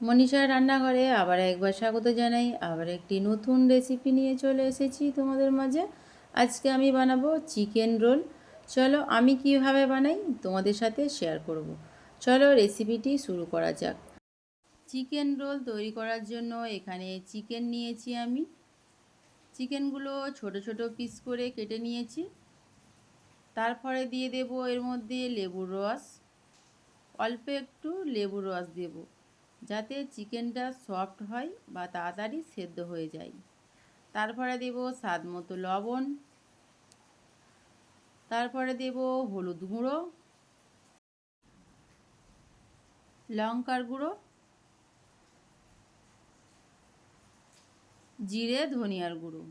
মনীষার রান্নাঘরে আবার একবার স্বাগত জানাই। আবার একটি নতুন রেসিপি নিয়ে চলে এসেছি তোমাদের মাঝে। আজকে আমি বানাবো চিকেন রোল চলো আমি কীভাবে বানাই তোমাদের সাথে শেয়ার করব। চলো রেসিপিটি শুরু করা যাক। চিকেন রোল তৈরি করার জন্য এখানে চিকেন নিয়েছি আমি। চিকেনগুলো ছোট ছোট পিস করে কেটে নিয়েছি। তারপরে দিয়ে দেব এর মধ্যে লেবুর রস। অল্প একটু লেবুর রস দেবো। যাতে চিকেনটা সফট হয় বা তাড়াতাড়ি সেদ্ধ হয়ে যায়। তারপরে দেব স্বাদ মতো লবণ। তারপরে দেব হলুদ গুঁড়ো। লঙ্কার গুঁড়ো। জিরে, ধনিয়ার গুঁড়ো।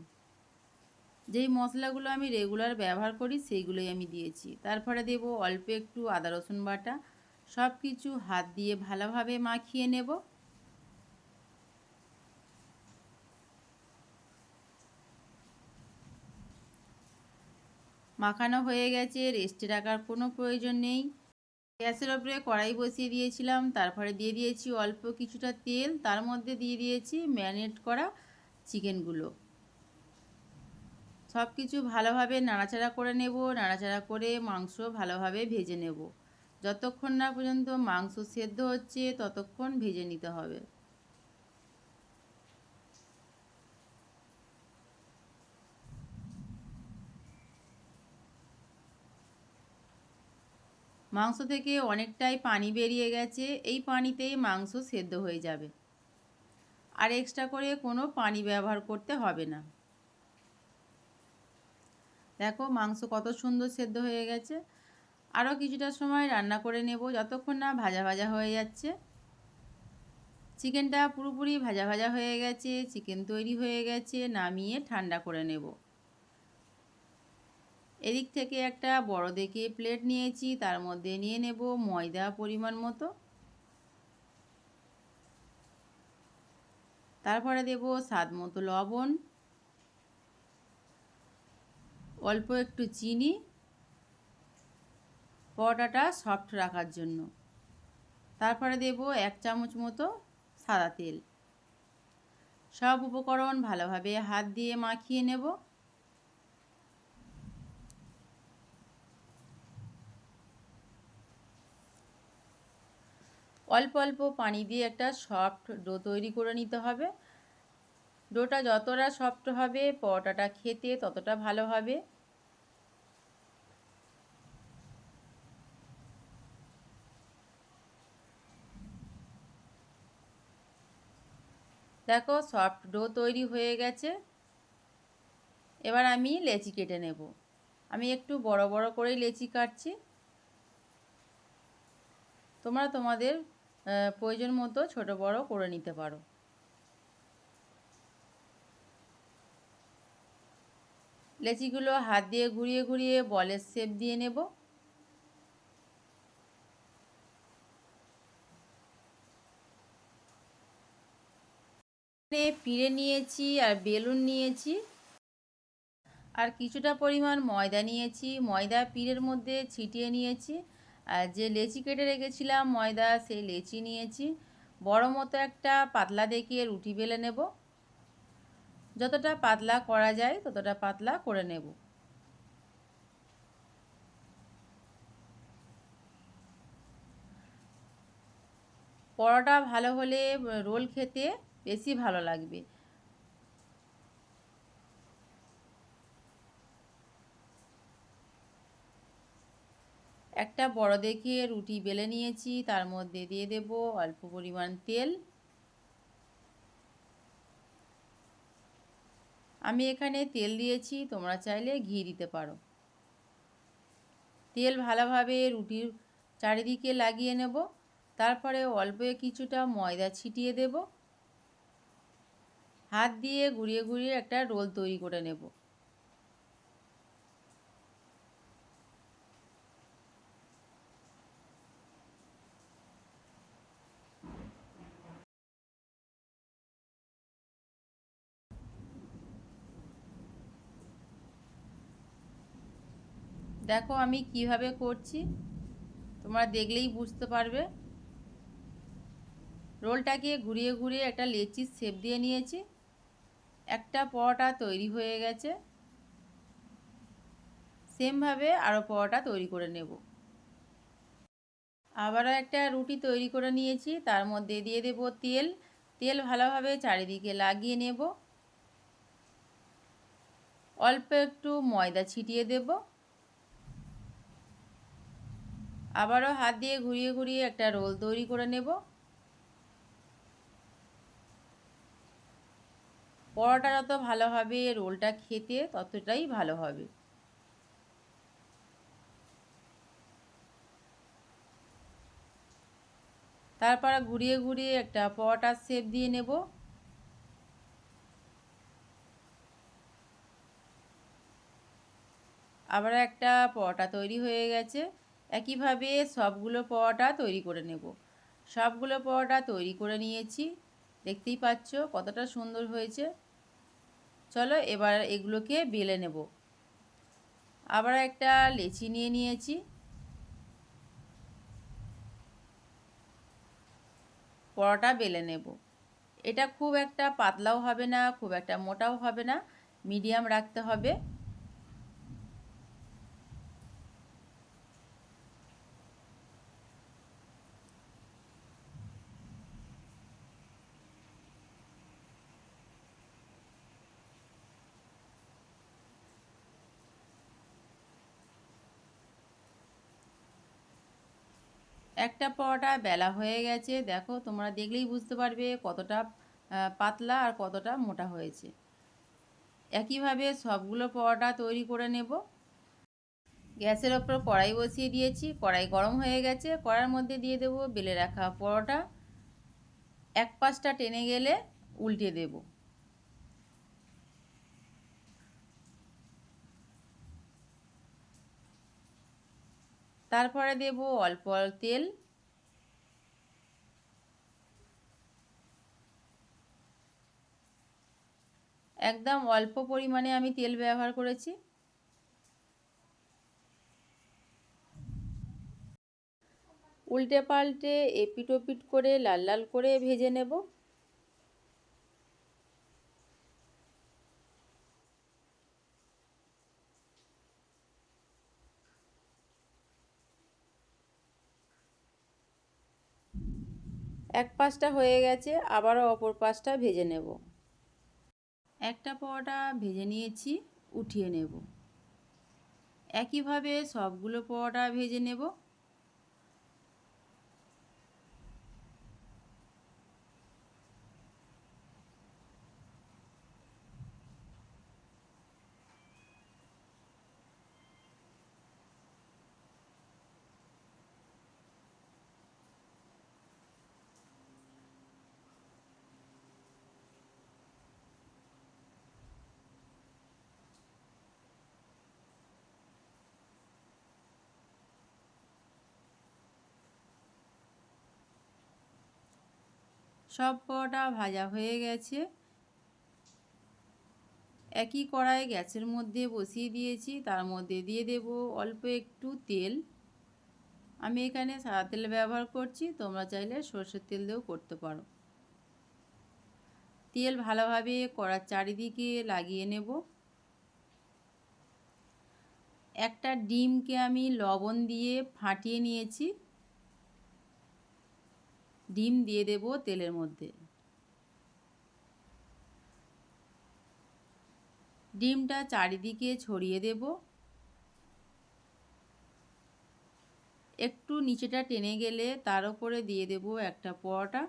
যেই মশলাগুলো আমি রেগুলার ব্যবহার করি, সেইগুলোই আমি দিয়েছি। তারপরে দেব অল্প একটু আদা রসুন বাটা। সব কিছু হাত দিয়ে ভালোভাবে মাখিয়ে নেব। মাখানো হয়ে গেছে রেস্টে রাখার কোনো প্রয়োজন নেই। গ্যাসের ওপরে কড়াই বসিয়ে দিয়েছিলাম, তারপরে দিয়ে দিয়েছি অল্প কিছুটা তেল, তার মধ্যে দিয়ে দিয়েছি ম্যারিনেট করা চিকেনগুলো। সব কিছু ভালোভাবে নাড়াচাড়া করে নেব, নাড়াচাড়া করে মাংস ভালোভাবে ভেজে নেব। যতক্ষণ না পর্যন্ত মাংস সেদ্ধ হচ্ছে, ততক্ষণ ভেজে নিতে হবে। মাংস থেকে অনেকটাই পানি বেরিয়ে গেছে, এই পানিতেই মাংস সেদ্ধ হয়ে যাবে। আর এক্সট্রা করে কোনো পানি ব্যবহার করতে হবে না। দেখো মাংস কত সুন্দর সেদ্ধ হয়ে গেছে। আরও কিছুটা সময় রান্না করে নেব যতক্ষণ না ভাজা ভাজা হয়ে যাচ্ছে। চিকেনটা পুরোপুরি ভাজা ভাজা হয়ে গেছে, চিকেন তৈরি হয়ে গেছে, নামিয়ে ঠান্ডা করে নেব। এদিক থেকে একটা বড় দেখে প্লেট নিয়েছি, তার মধ্যে নিয়ে নেব ময়দা পরিমাণ মতো। তারপরে দেব স্বাদ মতো লবণ, অল্প একটু চিনি পরোটাটা সফট রাখার জন্য। তারপরে দেব এক চামচ মতো সাদা তেল। সব উপকরণ ভালোভাবে হাত দিয়ে মাখিয়ে নেব। অল্প অল্প পানি দিয়ে একটা সফট ডো তৈরি করে নিতে হবে। ডোটা যতটা সফট হবে, পরোটাটা খেতে ততটা ভালো হবে। দেখো সফট ডো তৈরি হয়ে গেছে। এবার আমি লেচি কেটে নেব। আমি একটু বড় বড় করেই লেচি কাটছি। তোমরা তোমাদের প্রয়োজন মতো ছোট বড় করে নিতে পারো। লেচিগুলো হাত দিয়ে ঘুরিয়ে ঘুরিয়ে বলের শেপ দিয়ে নেব। পিড়ে নিয়েছি আর বেলুন নিয়েছি। আর কিছুটা পরিমাণ ময়দা নিয়েছি। ময়দা পিড়ের মধ্যে ছিটিয়ে নিয়েছি। আর যে লেচি কেটে রেখেছিলাম ময়দা, সেই লেচি নিয়েছি। বড় মতো একটা পাতলা দেখিয়ে রুটি বেলে নেব। যতটা পাতলা করা যায়, ততটা পাতলা করে নেব। পরোটা ভালো হলে রোল খেতে বেশি ভালো লাগবে। একটা বড় দেখিয়ে রুটি বেলে নিয়েছি, তার মধ্যে দিয়ে দেব অল্প পরিমাণ তেল। আমি এখানে তেল দিয়েছি, তোমরা চাইলে ঘি দিতে পারো। তেল ভালোভাবে রুটির চারিদিকে লাগিয়ে নেব, তারপরে অল্প কিছুটা ময়দা ছিটিয়ে দেব। হাত দিয়ে ঘুরিয়ে ঘুরিয়ে একটা রোল তৈরি করে নেব। দেখো আমি কীভাবে করছি, তোমরা দেখলেই বুঝতে পারবে। রোলটাকে ঘুরিয়ে ঘুরিয়ে একটা লেচির শেপ দিয়ে নিয়েছি। একটা পরোটা তৈরি হয়ে গেছে। সেমভাবে আরও পরোটা তৈরি করে নেব। আবারও একটা রুটি তৈরি করে নিয়েছি, তার মধ্যে দিয়ে দেব তেল। তেল ভালোভাবে চারিদিকে লাগিয়ে নেব। অল্প একটু ময়দা ছিটিয়ে দেব। আবারও হাত দিয়ে ঘুরিয়ে ঘুরিয়ে একটা রোল তৈরি করে নেব। পরোটা যত ভালো হবে, রোলটা খেতে ততটাই ভালো হবে। তারপর ঘুরিয়ে ঘুরিয়ে একটা পরোটার শেপ দিয়ে নেব। আবার একটা পরোটা তৈরি হয়ে গেছে। একইভাবে সবগুলো পরোটা তৈরি করে নেব। সবগুলো পরোটা তৈরি করে নিয়েছি। দেখতেই পাচ্ছ কতটা সুন্দর হয়েছে। চলো এবার এগুলোকে বেলে নেব। আবার একটা লেচি নিয়ে নিয়েছি। পরোটা বেলে নেব। এটা খুব একটা পাতলাও হবে না, খুব একটা মোটাও হবে না, মিডিয়াম রাখতে হবে। একটা পরোটা, বেলা হয়ে গেছে। দেখো, তোমরা দেখলেই বুঝতে পারবে কতটা পাতলা আর কতটা মোটা হয়েছে। একইভাবে সবগুলো পরোটা তৈরি করে নেব। গ্যাসের ওপর কড়াই বসিয়ে দিয়েছি। কড়াই গরম হয়ে গেছে। কড়ার মধ্যে দিয়ে দেব বেলে রাখা পরোটা। এক পাশটা টেনে গেলে উল্টে দেব। তারপরে দেব অল্প তেল। একদম অল্প পরিমাণে আমি তেল ব্যবহার করেছি। উল্টে পাল্টে এপিট ওপিট করে লাল লাল করে ভেজে নেব। এক পাশটা হয়ে গেছে, আবারও অপর পাশটা ভেজে নেব। একটা পরোটা ভেজে নিয়েছি, উঠিয়ে নেব। একইভাবে সবগুলো পরোটা ভেজে নেব। সব কটা ভাজা হয়ে গেছে। একই কড়াই গ্যাসের মধ্যে বসিয়ে দিয়েছি, তার মধ্যে দিয়ে দেব অল্প একটু তেল। আমি এখানে সাদা তেল ব্যবহার করছি, তোমরা চাইলে সর্ষের তেল দিয়েও করতে পারো। তেল ভালোভাবে কড়ার চারিদিকে লাগিয়ে নেব। একটা ডিমকে আমি লবণ দিয়ে ফাটিয়ে নিয়েছি। ডিম দিয়ে দেব তেলের মধ্যে। ডিমটা চারিদিকে ছড়িয়ে দেব। একটু নিচেটা টেনে গেলে তার উপরে দিয়ে দেব একটা পরোটা।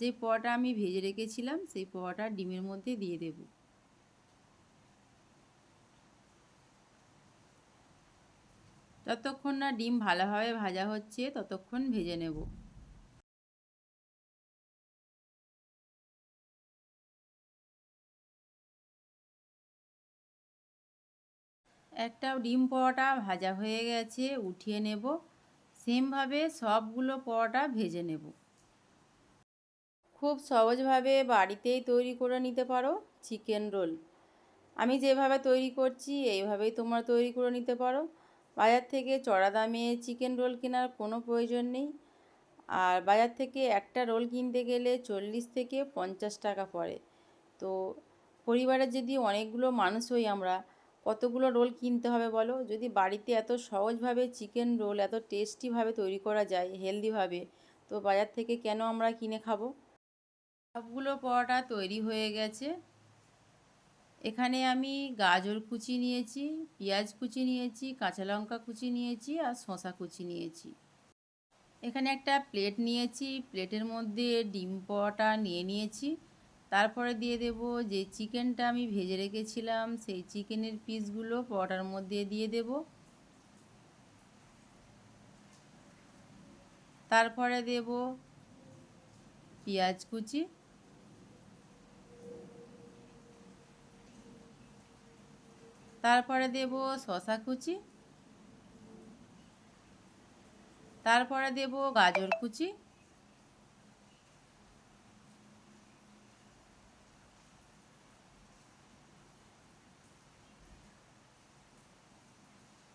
যে পরোটা আমি ভেজে রেখেছিলাম, সেই পরোটা ডিমের মধ্যে দিয়ে দেব। যতক্ষণ না ডিম ভালোভাবে ভাজা হচ্ছে, ততক্ষণ ভেজে নেব। একটা ডিম পরোটা ভাজা হয়ে গেছে, উঠিয়ে নেব। সেমভাবে সবগুলো পরোটা ভেজে নেব। খুব সহজভাবে বাড়িতেই তৈরি করে নিতে পারো চিকেন রোল। আমি যেভাবে তৈরি করছি, এইভাবেই তোমরা তৈরি করে নিতে পারো। বাজার থেকে চড়া দামে চিকেন রোল কেনার কোনো প্রয়োজন নেই। আর বাজার থেকে একটা রোল কিনতে গেলে চল্লিশ থেকে পঞ্চাশ টাকা পড়ে। তো পরিবারে যদি অনেকগুলো মানুষ হই আমরা কতগুলো রোল কিনতে হবে বলো? যদি বাড়িতে এত সহজভাবে চিকেন রোল, এত টেস্টিভাবে তৈরি করা যায় হেলদিভাবে, তো বাজার থেকে কেন আমরা কিনে খাব? সবগুলো পরোটা তৈরি হয়ে গেছে। এখানে আমি গাজর কুচি নিয়েছি, পেঁয়াজ কুচি নিয়েছি, কাঁচা লঙ্কা কুচি নিয়েছি আর শশা কুচি নিয়েছি। এখানে একটা প্লেট নিয়েছি, প্লেটের মধ্যে ডিম পরোটা নিয়ে নিয়েছি। তারপরে দিয়ে দেব যে চিকেনটা আমি ভেজে রেখেছিলাম, সেই চিকেনের পিসগুলো পরোটার মধ্যে দিয়ে দেব। তারপরে দেব পেঁয়াজ কুচি। তারপরে দেব শশা কুচি। তারপরে দেব গাজর কুচি।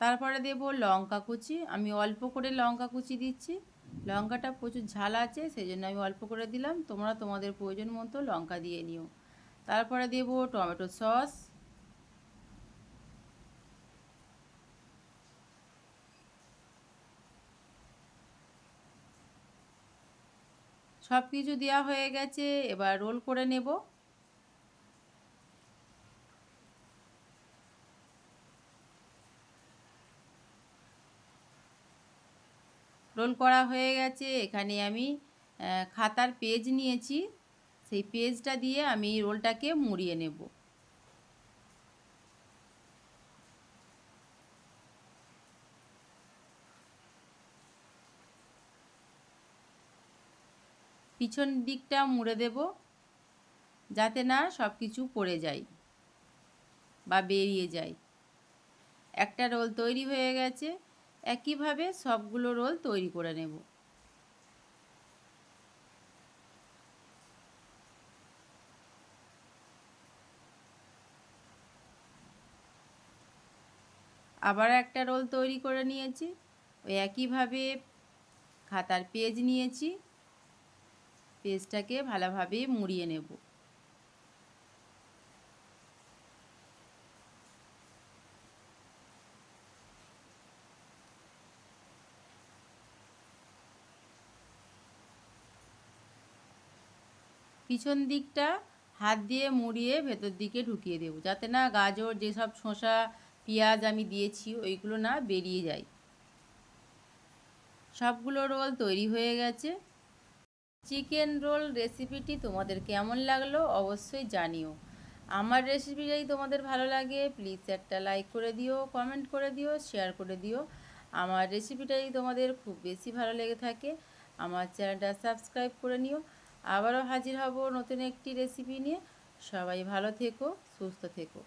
তারপরে দেব লঙ্কা কুচি। আমি অল্প করে লঙ্কা কুচি দিচ্ছি। লঙ্কাটা প্রচুর ঝাল আছে সেই জন্য আমি অল্প করে দিলাম। তোমরা তোমাদের প্রয়োজন মতো লঙ্কা দিয়ে নিও। তারপরে দেব টমেটো সস। সব কিছু দেওয়া হয়ে গেছে, এবার রোল করে নেব। রোল করা হয়ে গেছে। এখানে আমি খাতার পেজ নিয়েছি। সেই পেজটা দিয়ে আমি রোলটাকে মুড়িয়ে নেব। পিছন দিকটা মুড়ে দেব, যাতে না সব কিছু পড়ে যায় বা বেরিয়ে যায়। একটা রোল তৈরি হয়ে গেছে। একইভাবে সবগুলো রোল তৈরি করে নেব। আবার একটা রোল তৈরি করে নিয়েছি। ওই একইভাবে খাতার পেজ নিয়েছি। পেজটাকে ভালোভাবে মুড়িয়ে নেব। পিছন দিকটা হাত দিয়ে মুড়িয়ে ভেতর দিকে ঢুকিয়ে দেবো, যাতে না গাজর যেসব শসা, পেঁয়াজ আমি দিয়েছি ওইগুলো না বেরিয়ে যায়। সবগুলো রোল তৈরি হয়ে গেছে। চিকেন রোল রেসিপিটি তোমাদের কেমন লাগল অবশ্যই জানিও। আমার রেসিপিটাই তোমাদের ভালো লাগে, প্লিজ একটা লাইক করে দিও, কমেন্ট করে দিও, শেয়ার করে দিও। আমার রেসিপিটাই তোমাদের খুব বেশি ভালো লেগে থাকে, আমার চ্যানেলটা সাবস্ক্রাইব করে নিও। আবারও হাজির হব নতুন একটি রেসিপি নিয়ে। সবাই ভালো থেকো সুস্থ থেকো।